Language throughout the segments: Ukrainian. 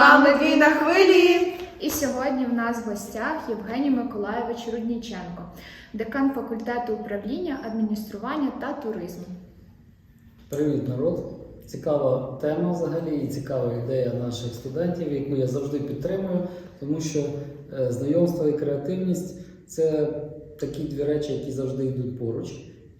вами дві на хвилі. І сьогодні в нас в гостях Євгеній Миколайович Рудніченко, декан факультету управління, адміністрування та туризму. Привіт, народ! Цікава тема взагалі і цікава ідея наших студентів, яку я завжди підтримую, тому що е, знайомство і креативність це такі дві речі, які завжди йдуть поруч.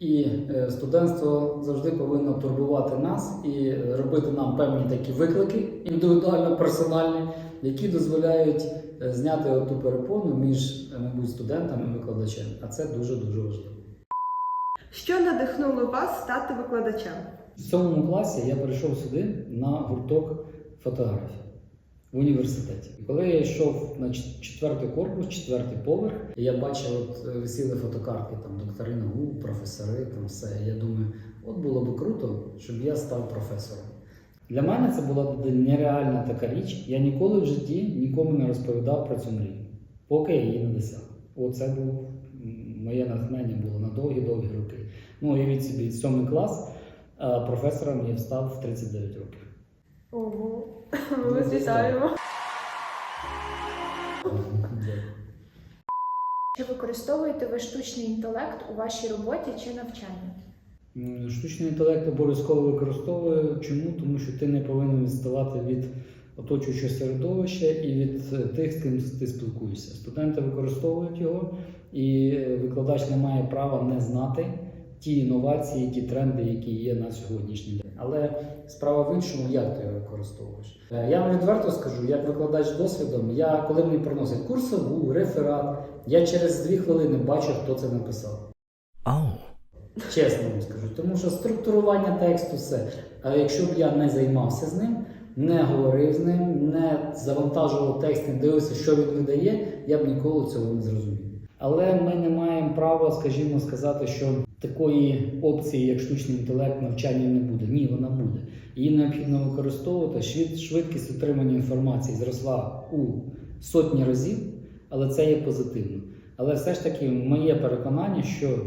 І е, студентство завжди повинно турбувати нас і робити нам певні такі виклики, індивідуально персональні, які дозволяють е, зняти оту перепону між, е, мабуть, студентом і викладачем. А це дуже дуже важливо. Що надихнуло вас стати викладачем? В сьомому класі я прийшов сюди на гурток фотографії в університеті. І коли я йшов на четвертий корпус, четвертий поверх, я бачив, от е, висіли фотокартки, там доктори наук, професори, там все. Я думаю, от було би круто, щоб я став професором. Для мене це була нереальна така річ. Я ніколи в житті нікому не розповідав про цю мрію, поки я її не досяг. Оце був м, моє натхнення було на довгі-довгі роки. Ну, уявіть собі, сьомий клас, професором я став в 39 років. Ого, ми вас вітаємо. Чи використовуєте ви штучний інтелект у вашій роботі чи навчанні? Штучний інтелект обов'язково використовую. Чому? Тому що ти не повинен відставати від оточуючого середовища і від е, тих, з ким ти спілкуєшся. Студенти використовують його, і е, викладач не має права не знати ті інновації, ті тренди, які є на сьогоднішній день. Але справа в іншому, як ти його використовуєш. Е, Я вам відверто скажу, як викладач досвідом, я коли мені приносять курсову, реферат, я через дві хвилини бачу, хто це написав. Чесно вам скажу, тому що структурування тексту все. Але якщо б я не займався з ним, не говорив з ним, не завантажував текст, не дивився, що він видає, я б ніколи цього не зрозумів. Але ми не маємо права, скажімо, сказати, що такої опції, як штучний інтелект, навчання не буде. Ні, вона буде. Її необхідно використовувати. Швид- Швидкість отримання інформації зросла у сотні разів, але це є позитивно. Але все ж таки, моє переконання, що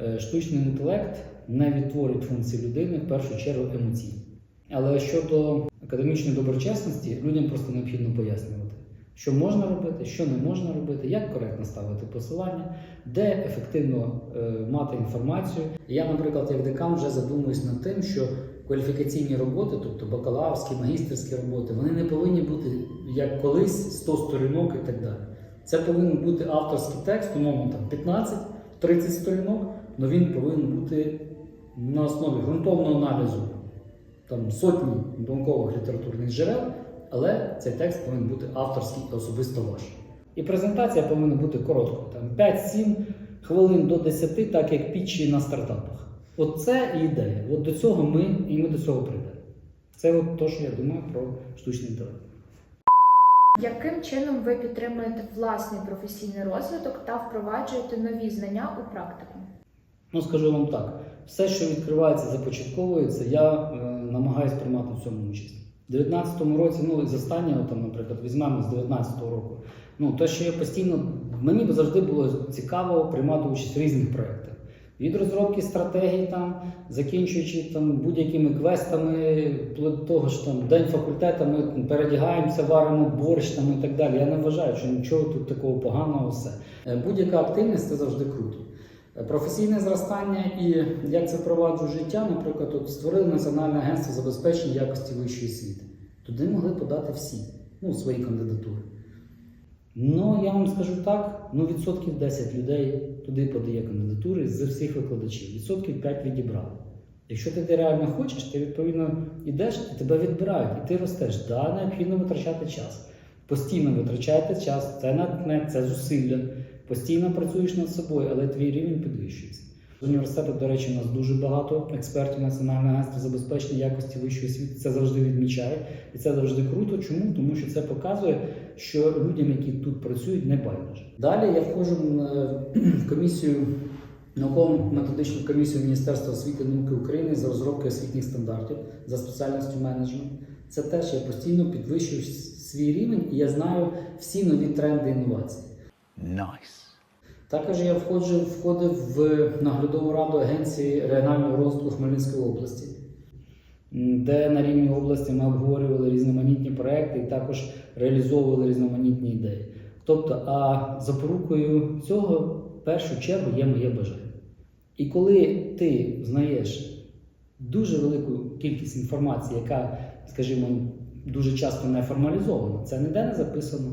Е, штучний інтелект не відтворить функції людини в першу чергу емоційно. Але щодо академічної доброчесності, людям просто необхідно пояснювати, що можна робити, що не можна робити, як коректно ставити посилання, де ефективно е, мати інформацію. Я, наприклад, як декан вже задумуюсь над тим, що кваліфікаційні роботи, тобто бакалаврські, магістерські роботи, вони не повинні бути як колись 100 сторінок і так далі. Це повинен бути авторський текст, умовно там 15-30 сторінок, але він повинен бути на основі ґрунтовного аналізу там сотні наукових літературних джерел, але цей текст повинен бути авторський і особисто ваш. І презентація повинна бути короткою, там 5-7 хвилин до 10, так як пітчі на стартапах. От це і ідея. От до цього ми і ми до цього прийдемо. Це от те, що я думаю про штучний інтелект. Яким чином ви підтримуєте власний професійний розвиток та впроваджуєте нові знання у практику? Ну, скажу вам так: все, що відкривається, започатковується, я е, намагаюся приймати в цьому участь. У 19-му році, ну з останнього, там, наприклад, візьмемо з 19-го року. Ну, те, що я постійно, мені б завжди було цікаво приймати участь в різних проєктах. Від розробки стратегій, там, закінчуючи там, будь-якими квестами, того, що там день факультету, ми передягаємося, варимо борщ там, і так далі. Я не вважаю, що нічого тут такого поганого все. Е, Будь-яка активність це завжди круто. Професійне зростання і як це впроваджу в життя, наприклад, от створили Національне агентство забезпечення якості вищої освіти. Туди могли подати всі ну, свої кандидатури. Ну, я вам скажу так: ну, відсотків 10 людей туди подає кандидатури з всіх викладачів, відсотків 5 відібрали. Якщо ти реально хочеш, ти відповідно йдеш і тебе відбирають, і ти ростеш. Да, необхідно витрачати час. Постійно витрачайте час, це натхне, це зусилля. Постійно працюєш над собою, але твій рівень підвищується. З університету, до речі, у нас дуже багато експертів Національного агентства забезпечення якості вищої освіти. Це завжди відмічає, і це завжди круто. Чому? Тому що це показує, що людям, які тут працюють, не байдуже. Далі я входжу е, в комісію наукову методичну комісію Міністерства освіти і науки України з розробки освітніх стандартів за спеціальністю менеджмент. Це теж я постійно підвищую свій рівень, і я знаю всі нові тренди інновацій. Nice. Також я входжу, входив в наглядову раду Агенції регіонального розвитку Хмельницької області. де на рівні області ми обговорювали різноманітні проекти і також реалізовували різноманітні ідеї. Тобто, а запорукою цього в першу чергу є моє бажання. І коли ти знаєш дуже велику кількість інформації, яка, скажімо, дуже часто не формалізована, це ніде не записано,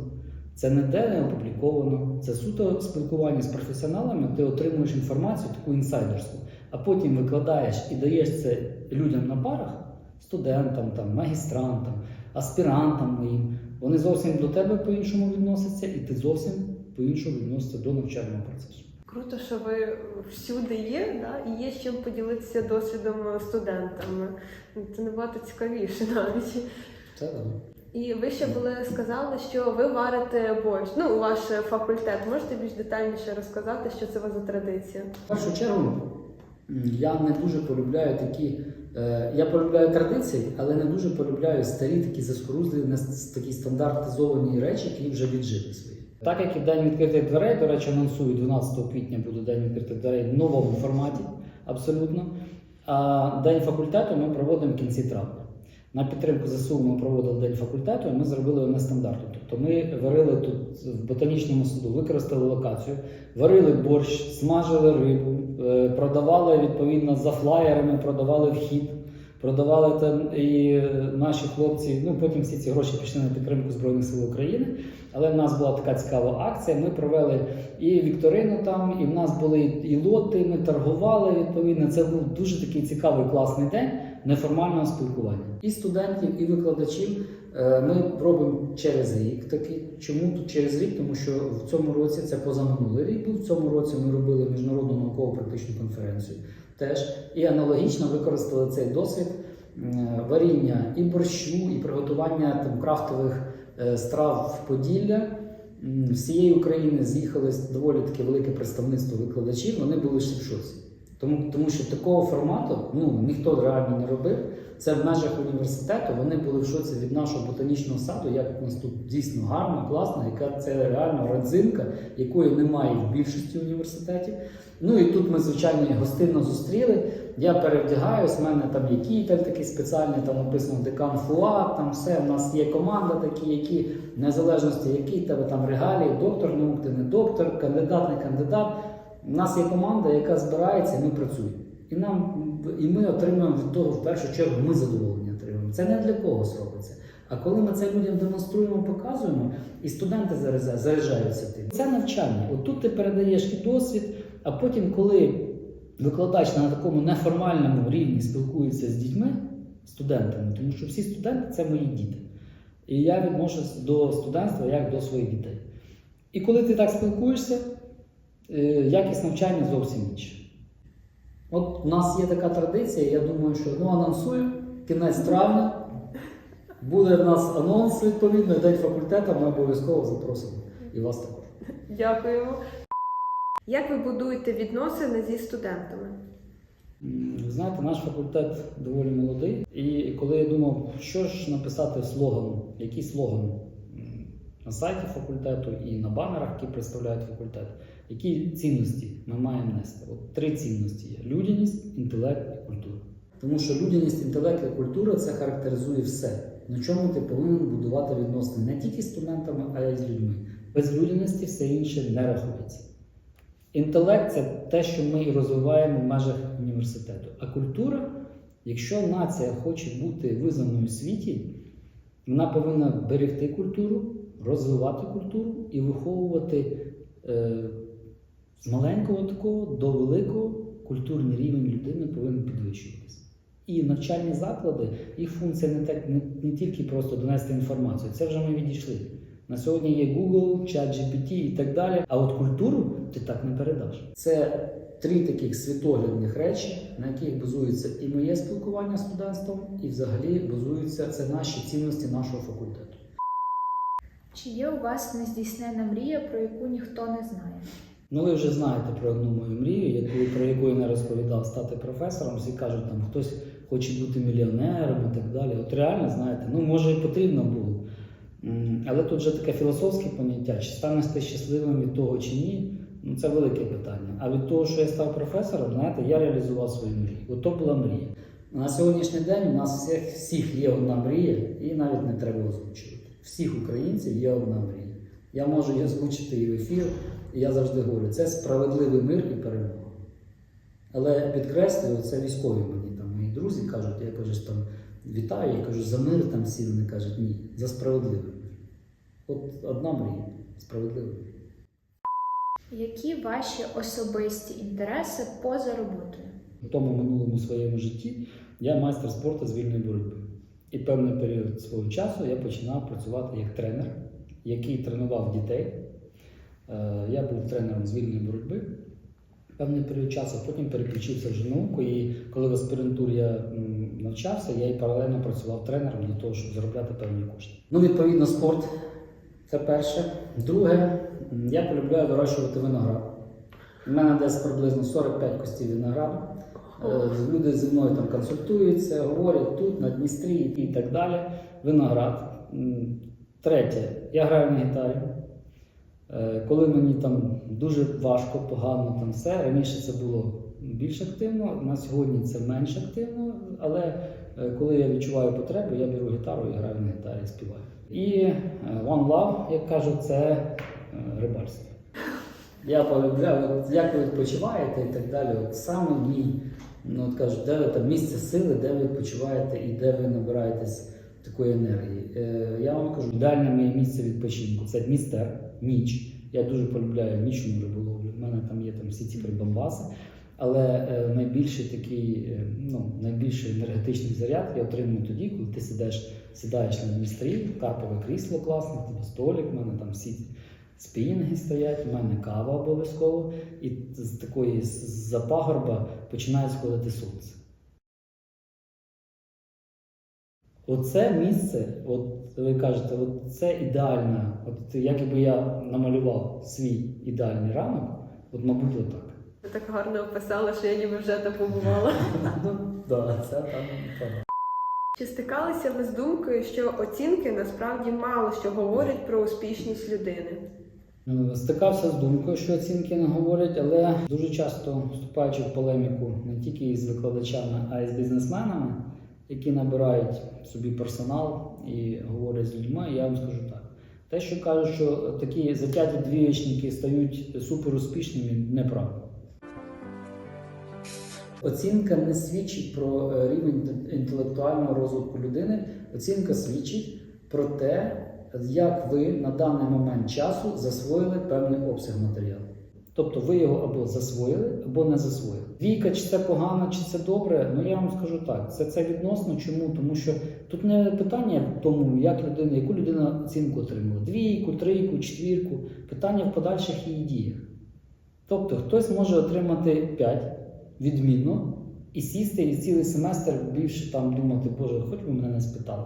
це ніде не опубліковано, це суто спілкування з професіоналами, ти отримуєш інформацію таку інсайдерську, а потім викладаєш і даєш це людям на парах, студентам, там, магістрантам, аспірантам моїм. Вони зовсім до тебе по-іншому відносяться, і ти зовсім по-іншому відносишся до навчального процесу. Круто, що ви всюди є, да? і є з чим поділитися досвідом студентам. Це набагато цікавіше навіть. Це так. І ви ще були сказали, що ви варите борщ. Ну, ваш факультет. Можете більш детальніше розказати, що це у вас за традиція? В першу чергу я не дуже полюбляю такі. е, Я полюбляю традиції, але не дуже полюбляю старі такі заскорузлі, такі стандартизовані речі, які вже віджили свої. Так як і день відкритих дверей, до речі, анонсую 12 квітня буде день відкритих дверей в новому форматі, абсолютно. А день факультету ми проводимо в кінці травня. На підтримку ЗСУ ми проводили день факультету, і ми зробили його нестандартно. Тобто ми варили тут в ботанічному саду, використали локацію, варили борщ, смажили рибу, е, продавали відповідно за флаєрами, продавали вхід, продавали там і наші хлопці. Ну потім всі ці гроші пішли на підтримку Збройних сил України. Але в нас була така цікава акція. Ми провели і вікторину там, і в нас були і лоти. Ми торгували. Відповідно, це був дуже такий цікавий класний день неформального спілкування. І студентів, і викладачів е, ми робимо через рік такий. Чому тут через рік? Тому що в цьому році це позаминулий рік був. В цьому році ми робили міжнародну науково-практичну конференцію. Теж і аналогічно використали цей досвід е, варіння і борщу, і приготування там крафтових е, страв в Поділля. Всієї України з'їхалось доволі таке велике представництво викладачів. Вони були ще в шоці. Тому, тому що такого формату ну, ніхто реально не робив. Це в межах університету. Вони були в шоці від нашого ботанічного саду, як у нас тут дійсно гарно, класно, яка це реально родзинка, якої немає в більшості університетів. Ну і тут ми, звичайно, гостинно зустріли. Я перевдягаюсь, в мене там є кітель такий спеціальний, там написано декан ФУА, там все. У нас є команда такі, які в незалежності, який тебе там регалії, доктор наук, ти не доктор, кандидат, не кандидат. У нас є команда, яка збирається, ми працюємо. І нам і ми отримуємо від того в першу чергу, ми задоволення отримуємо. Це не для когось робиться. А коли ми це людям демонструємо, показуємо, і студенти заряджаються тим. Це навчання. От тут ти передаєш і досвід, а потім, коли викладач на такому неформальному рівні спілкується з дітьми, студентами, тому що всі студенти це мої діти. І я відношусь до студентства як до своїх дітей. І коли ти так спілкуєшся, якість навчання зовсім інша. От у нас є така традиція, я думаю, що ну, анонсую кінець травня. Буде в нас анонс відповідно, день факультету, ми обов'язково запросимо і вас також. Дякуємо. Як ви будуєте відносини зі студентами? Знаєте, наш факультет доволі молодий. І коли я думав, що ж написати слогану, який слоган на сайті факультету і на банерах, які представляють факультет, які цінності ми маємо нести? От три цінності є: людяність, інтелект і культура. Тому що людяність, інтелект і культура це характеризує все, на чому ти повинен будувати відносини не тільки з студентами, а й з людьми. Без людяності все інше не рахується. Інтелект це те, що ми розвиваємо в межах університету. А культура, якщо нація хоче бути визнаною в світі, вона повинна берегти культуру, розвивати культуру і виховувати е, з маленького такого до великого культурний рівень людини повинен підвищуватися. І навчальні заклади, їх функція не, так, не, не тільки просто донести інформацію, це вже ми відійшли. На сьогодні є Google, ChatGPT і так далі. А от культуру ти так не передаш. Це три таких світоглядних речі, на яких базується і моє спілкування з студентством, і взагалі базуються це наші цінності нашого факультету. Чи є у вас нездійснена мрія, про яку ніхто не знає? Ну, ви вже знаєте про одну мою мрію, яку, про яку я не розповідав, стати професором. Всі кажуть, там хтось хоче бути мільйонером і так далі. От реально, знаєте, ну може і потрібно було. Але тут вже таке філософське поняття, чи станеш ти щасливим від того чи ні, ну це велике питання. А від того, що я став професором, знаєте, я реалізував свою мрію. От то була мрія. На сьогоднішній день у нас всіх є одна мрія, і навіть не треба озвучувати. Всіх українців є одна мрія. Я можу її озвучити і в ефір, і я завжди говорю, це справедливий мир і перемога. Але підкреслюю, це військові мені там мої друзі кажуть, я кажу, там вітаю, я кажу, за мир там всі вони кажуть, ні, за справедливий мир. От одна мрія, справедливий мир. Які ваші особисті інтереси поза роботою? У тому минулому своєму житті я майстер спорту з вільної боротьби. І певний період свого часу я починав працювати як тренер, який тренував дітей. Е, Я був тренером з вільної боротьби певний період часу, потім переключився в науку. І коли в аспірантурі я навчався, я і паралельно працював тренером для того, щоб заробляти певні кошти. Ну, відповідно, спорт це перше. Друге, я полюбляю вирощувати виноград. У мене десь приблизно 45 костів винограду. Е, Люди зі мною там консультуються, говорять тут, на Дністрі і так далі. Виноград. Третє, я граю на гітарі. Е, Коли мені там дуже важко, погано там все, раніше це було більш активно, на сьогодні це менш активно, але е, коли я відчуваю потребу, я беру гітару і граю на гітарі, співаю. І One Love, як кажуть, це рибальство. Я полюбляю, як ви відпочиваєте і так далі. От саме мій, ну от кажуть, де ви там місце сили, де ви відпочиваєте і де ви набираєтесь такої енергії. Е, я вам кажу, ідеальне моє місце відпочинку це Дністер, ніч. Я дуже полюбляю нічну риболовлю. У мене там є там всі ці прибамбаси. Але е, найбільший такий, е, ну, найбільший енергетичний заряд я отримую тоді, коли ти сидиш, сідаєш на Дністрі, карпове крісло класне, тебе столик, в мене там всі спінги стоять, в мене кава обов'язково, і з такої з-за пагорба починає сходити сонце. Оце місце, от ви кажете, от це ідеальне. От якби я намалював свій ідеальний ранок, от мабуть, отак. Ви так гарно описали, що я ніби вже там побувала. Ну, да, це там. так. Чи стикалися ви з думкою, що оцінки насправді мало що говорять про успішність людини? Е, Стикався з думкою, що оцінки не говорять, але дуже часто вступаючи в полеміку не тільки із викладачами, а й з бізнесменами, які набирають собі персонал і говорять з людьми, я вам скажу так. Те, що кажуть, що такі затяті двієчники стають суперуспішними, неправда. Оцінка не свідчить про е, рівень інтелектуального розвитку людини. Оцінка свідчить про те, як ви на даний момент часу засвоїли певний обсяг матеріалу. Тобто ви його або засвоїли, або не засвоїли. Віка, чи це погано, чи це добре, ну я вам скажу так, це, це відносно. Чому? Тому що тут не питання в тому, як людина, яку людина оцінку отримала. Двійку, трійку, четвірку. Питання в подальших її діях. Тобто хтось може отримати 5 відмінно і сісти і цілий семестр більше там думати, Боже, хоч би мене не спитали.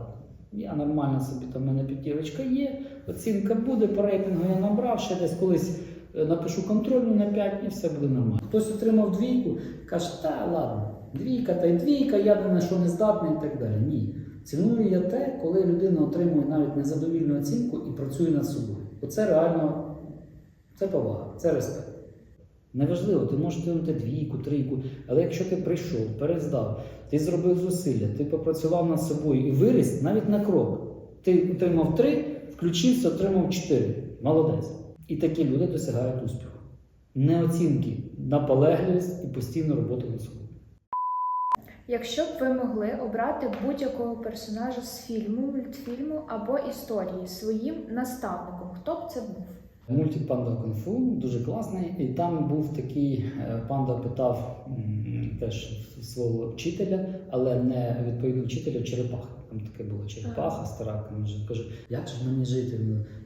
Я нормально собі там в мене п'ятірочка є, оцінка буде, по рейтингу я набрав, ще десь колись е, напишу контрольну на 5 і все буде нормально. Хтось отримав двійку, каже, та ладно, двійка та й двійка, я на що не здатний і так далі. Ні. Ціную я те, коли людина отримує навіть незадовільну оцінку і працює над собою. Оце реально це повага, це респект. Неважливо, ти можеш отримати двійку, трійку, але якщо ти прийшов, перездав, ти зробив зусилля, ти попрацював над собою і виріс навіть на крок. Ти отримав три, включився, отримав чотири. Молодець. І такі люди досягають успіху. Не оцінки, наполегливість і постійну роботу над собою. Якщо б ви могли обрати будь-якого персонажа з фільму, мультфільму або історії своїм наставником, хто б це був? Мультик Панда Кунг-фу дуже класний. І там був такий е, панда питав теж свого вчителя, але не відповідно вчителя черепахи. Там таке було черепаха, стара каже, каже, як же мені жити?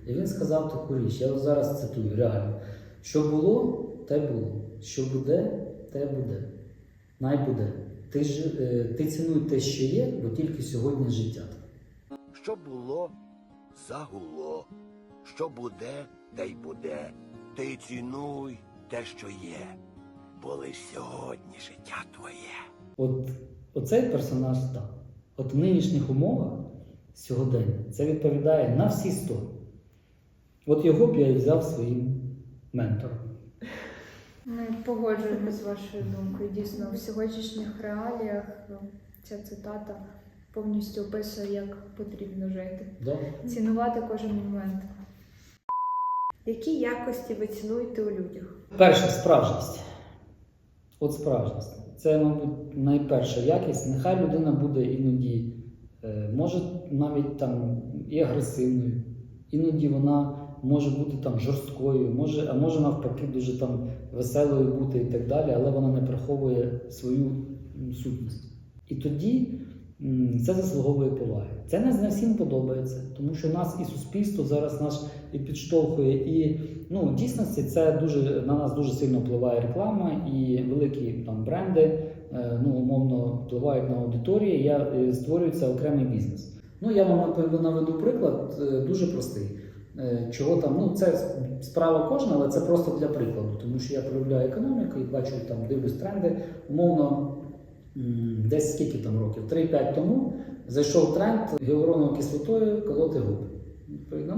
І він сказав таку річ. Я зараз цитую, реально. Що було, те було. Що буде, те буде. Най буде. Ти ж е, ти цінуй те, що є, бо тільки сьогодні життя. Що було, загуло. Що буде, те й буде. Ти цінуй те, що є, бо лиш сьогодні життя твоє. От оцей персонаж так. От в нинішніх умовах сьогодення це відповідає на всі сто. От його б я і взяв своїм ментором. Ми погоджуємося з вашою думкою. Дійсно, в сьогоднішніх реаліях Ця цитата повністю описує, як потрібно жити. Да? Цінувати кожен момент. Які якості ви цінуєте у людях? Перше справжність. От справжність. Це, мабуть, найперша якість. Нехай людина буде іноді, е, може навіть там і агресивною, іноді вона може бути там жорсткою, може, а може навпаки дуже там веселою бути і так далі, але вона не приховує свою сутність. І тоді це заслуговує поваги. Це не всім подобається, тому що нас і суспільство зараз нас і підштовхує, і ну, дійсності це дуже на нас дуже сильно впливає реклама і великі там бренди, е, ну умовно впливають на аудиторію. Я е, створюється окремий бізнес. Ну я вам наведу приклад е, дуже простий. Чого там, ну це справа кожна, але це просто для прикладу, тому що я полюбляю економіку і бачу там, дивлюсь тренди. Умовно, десь скільки там років? 3-5 тому зайшов тренд гіалуроновою кислотою колоти губи.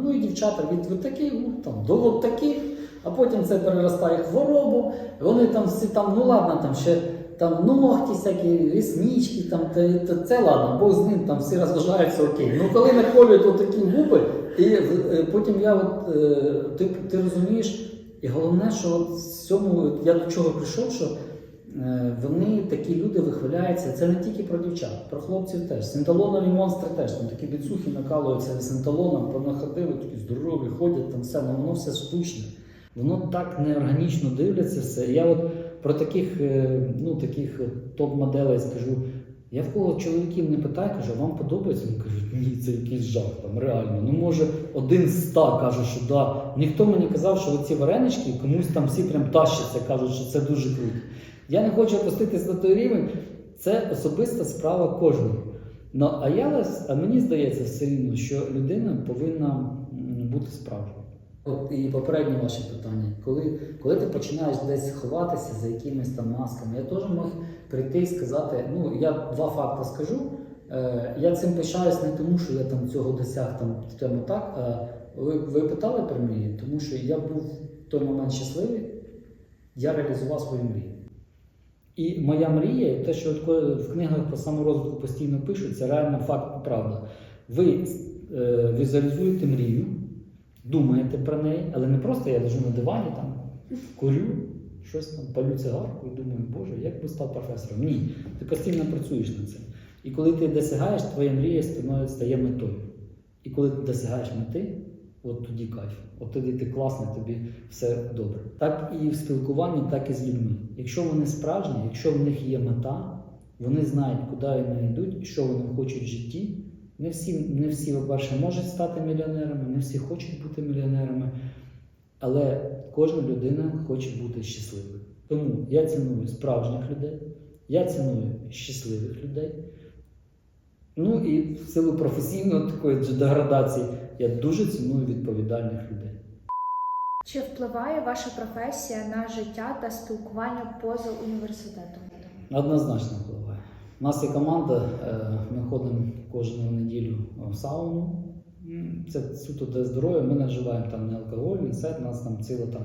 Ну і дівчата від, від таких, ну там до от таких, а потім це переростає хворобу. Вони там всі там, ну ладно, там ще там ногті всякі, ріснички, там те, те, це ладно, бо з ним там всі розважаються окей. Ну коли наколюють отакі губи, і е, потім я от е, ти, ти розумієш, і головне, що от в цьому я до чого прийшов, що вони такі люди вихваляються. Це не тільки про дівчат, про хлопців теж. Синталонові монстри теж там такі біцухи накалуються синталоном, понаходили, такі здорові, ходять там все, ну воно все штучне. Воно так неорганічно дивляться все. Я от про таких, е, ну таких е, топ-моделей скажу. Я в кого чоловіків не питаю, кажу, вам подобається? Вони кажуть, ні, це якийсь жах там, реально. Ну може один з ста каже, що да. Ніхто мені казав, що оці варенички комусь там всі прям тащаться, кажуть, що це дуже круто. Я не хочу опуститись на той рівень. Це особиста справа кожного. Ну, а я а мені здається все рівно, що людина повинна бути справжньою. От і попереднє ваше питання. Коли, коли ти починаєш десь ховатися за якимись там масками, я теж мог прийти і сказати: ну я два факти скажу. Е, я цим пишаюсь не тому, що я там цього досяг там тему так. А ви, ви питали про мрії, тому що я був в той момент щасливий, я реалізував свою мрію. І моя мрія, те, що в книгах по саморозвитку постійно пишуть, це реально факт і правда. Ви е, візуалізуєте мрію, думаєте про неї, але не просто я лежу на дивані, там курю, щось там палю цигарку і думаю, Боже, як би став професором? Ні, ти постійно працюєш над цим. І коли ти досягаєш, твоя мрія стає метою. І коли ти досягаєш мети, от тоді кайф. От тоді ти класний, тобі все добре. Так і в спілкуванні, так і з людьми. Якщо вони справжні, якщо в них є мета, вони знають, куди вони йдуть, що вони хочуть в житті. Не всі, не всі, по-перше, можуть стати мільйонерами, не всі хочуть бути мільйонерами, але кожна людина хоче бути щасливою. Тому я ціную справжніх людей, я ціную щасливих людей. Ну і в силу професійної такої деградації я дуже ціную відповідальних людей. Чи впливає ваша професія на життя та спілкування поза університетом? Однозначно впливає. У нас є команда, е, ми ходимо кожну неділю в сауну. Це суто для здоров'я. Ми не вживаємо там не алкоголь, не сет, у нас там ціла там.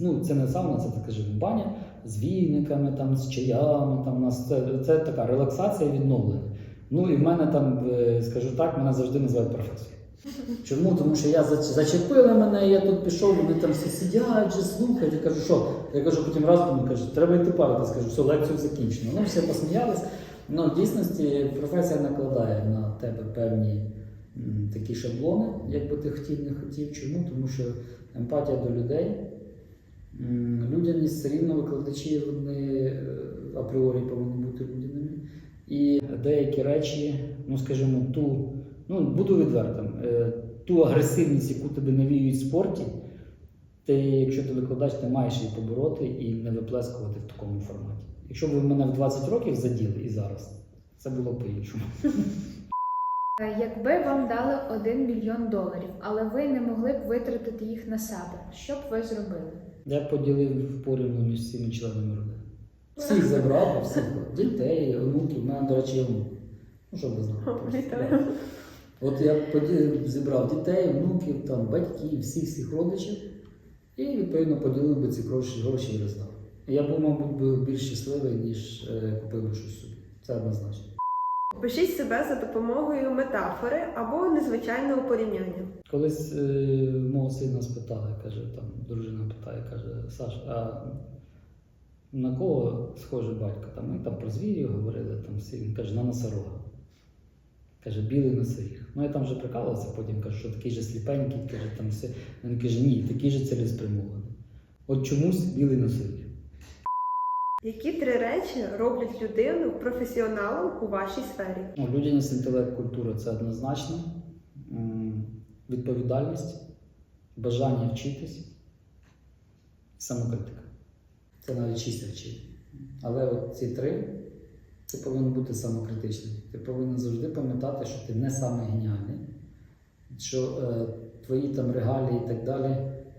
Ну, це не сауна, це така живу баня з віниками, там, з чаями. Там, у нас це, це така релаксація і відновлення. Ну і в мене там, е, скажу так, мене завжди називають професор. Чому? Тому що я зач- зачепили мене, я тут пішов, вони там всі сидять, вже слухають. Я кажу, що? Я кажу, потім раз мені кажуть, треба йти парити. Скажу, все, лекцію закінчено. Ну, всі посміялись. Ну, в дійсності професія накладає на тебе певні такі шаблони, як би ти хотів, не хотів. Чому? Тому що емпатія до людей, м, людяність все рівно викладачі вони е, апріорі повинні бути людяними. І деякі речі, ну скажімо, ту, ну буду відвертим, е, ту агресивність, яку тобі навіюють в спорті, ти, якщо ти викладач, ти маєш її побороти і не виплескувати в такому форматі. Якщо б ви мене в 20 років заділи і зараз, це було б по-іншому. Е, Якби вам дали 1 мільйон доларів, але ви не могли б витратити їх на себе, що б ви зробили? Я поділив порівну між всіма членами родини. Всіх забрав, всіх дітей, онуків. У мене, до речі, онук. Ну, що ви знали? От я зібрав дітей, внуків, там, батьків, всіх всіх родичів і відповідно поділив би ці гроші, гроші і роздав. Я був, мабуть, би більш щасливий, ніж е, купив би щось собі. Це однозначно. Опишіть себе за допомогою метафори або незвичайного порівняння. Колись е, мого сина спитали, каже, там дружина питає, каже, Саш, а на кого схожий батько? Там ми там про звірів говорили, там всі. Він каже, на носорога. Каже, білий носоріг. Ну я там вже прикалувався, потім кажу, що такий же сліпенький, каже, там все. Він каже, ні, такий же цілеспрямований. От чомусь білий носоріг. Які три речі роблять людину професіоналом у вашій сфері? Ну, людяність, інтелект, культура це однозначно. Відповідальність, бажання вчитись, самокритика. Це навіть шість речей. Але от ці три ти повинен бути самокритичним. Ти повинен завжди пам'ятати, що ти не самий геніальний, що е, твої там регалії і так далі,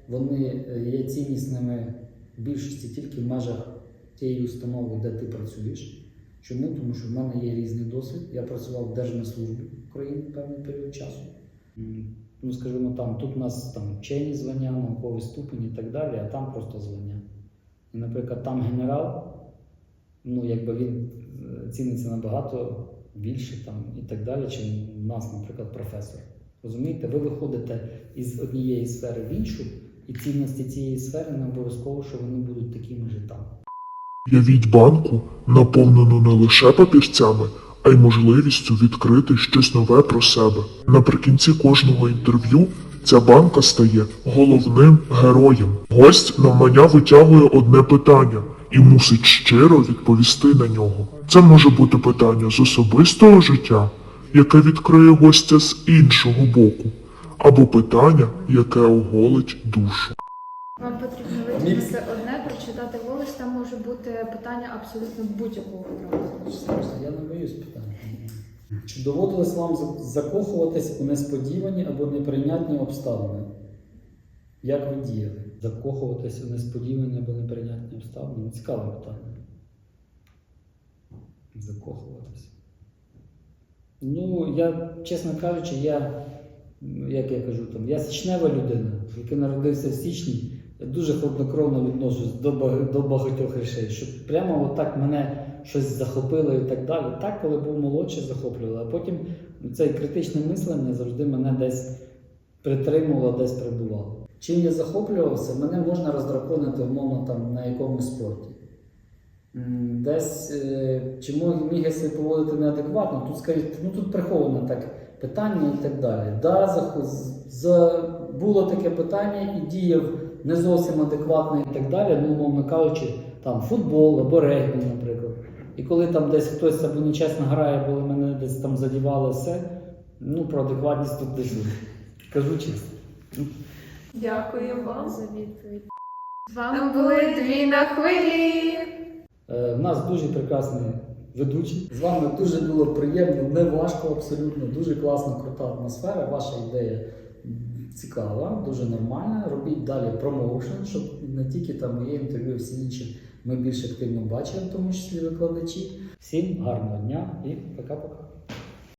вони е, є ціннісними в більшості тільки в межах тієї установи, де ти працюєш. Чому? Тому що в мене є різний досвід. Я працював в Державній службі України певний період часу. Ну, скажімо, там тут у нас там вчені звання, науковий ступень і так далі, а там просто звання. Наприклад, там генерал, ну якби він е, ціниться набагато більше там і так далі, чим у нас, наприклад, професор. Розумієте, ви виходите із однієї сфери в іншу, і цінності цієї сфери не обов'язково, що вони будуть такими ж там. Явіть банку, наповнену не лише папірцями, а й можливістю відкрити щось нове про себе. Наприкінці кожного інтерв'ю ця банка стає головним героєм. Гость навмання витягує одне питання і мусить щиро відповісти на нього. Це може бути питання з особистого життя, яке відкриє гостя з іншого боку, або питання, яке оголить душу. Вам потрібно витягнути одне, прочитати голос, там може бути питання абсолютно будь-якого. Я не боюсь. Чи доводилось вам закохуватись у несподівані або неприйнятні обставини? Як ви діяли? Закохуватись у несподівані або неприйнятні обставини? Ну, Цікаве питання. Закохуватись. Ну, я, чесно кажучи, я, як я кажу, там, я січнева людина, який народився в січні. Я дуже хладнокровно відношусь до, багатьох речей, щоб прямо отак мене щось захопило і так далі. Так, коли був молодший, захоплювало, а потім це критичне мислення завжди мене десь притримувало, десь прибувало. Чим я захоплювався, мене можна роздраконити, умовно, там, на якомусь спорті. Десь е, мог- міг я себе поводити неадекватно, тут скажіть, ну тут приховане так питання і так далі. Да, за, за, було таке питання і діяв не зовсім адекватно і так далі, ну, умовно кажучи, там футбол або регбі, наприклад. І коли там десь хтось або нечесно грає, коли мене десь там задівало все, ну про адекватність тут десь. Кажу чесно. Дякую вам. За відповідь. З вами були дві на хвилі. Е, В нас дуже прекрасний ведучий. З вами дуже було приємно, не важко абсолютно, дуже класна, крута атмосфера. Ваша ідея цікава, дуже нормальна. Робіть далі промоушен, щоб не тільки там моє інтерв'ю, всі інші ми більш активно бачимо, в тому числі викладачі. Всім гарного дня і пока-пока.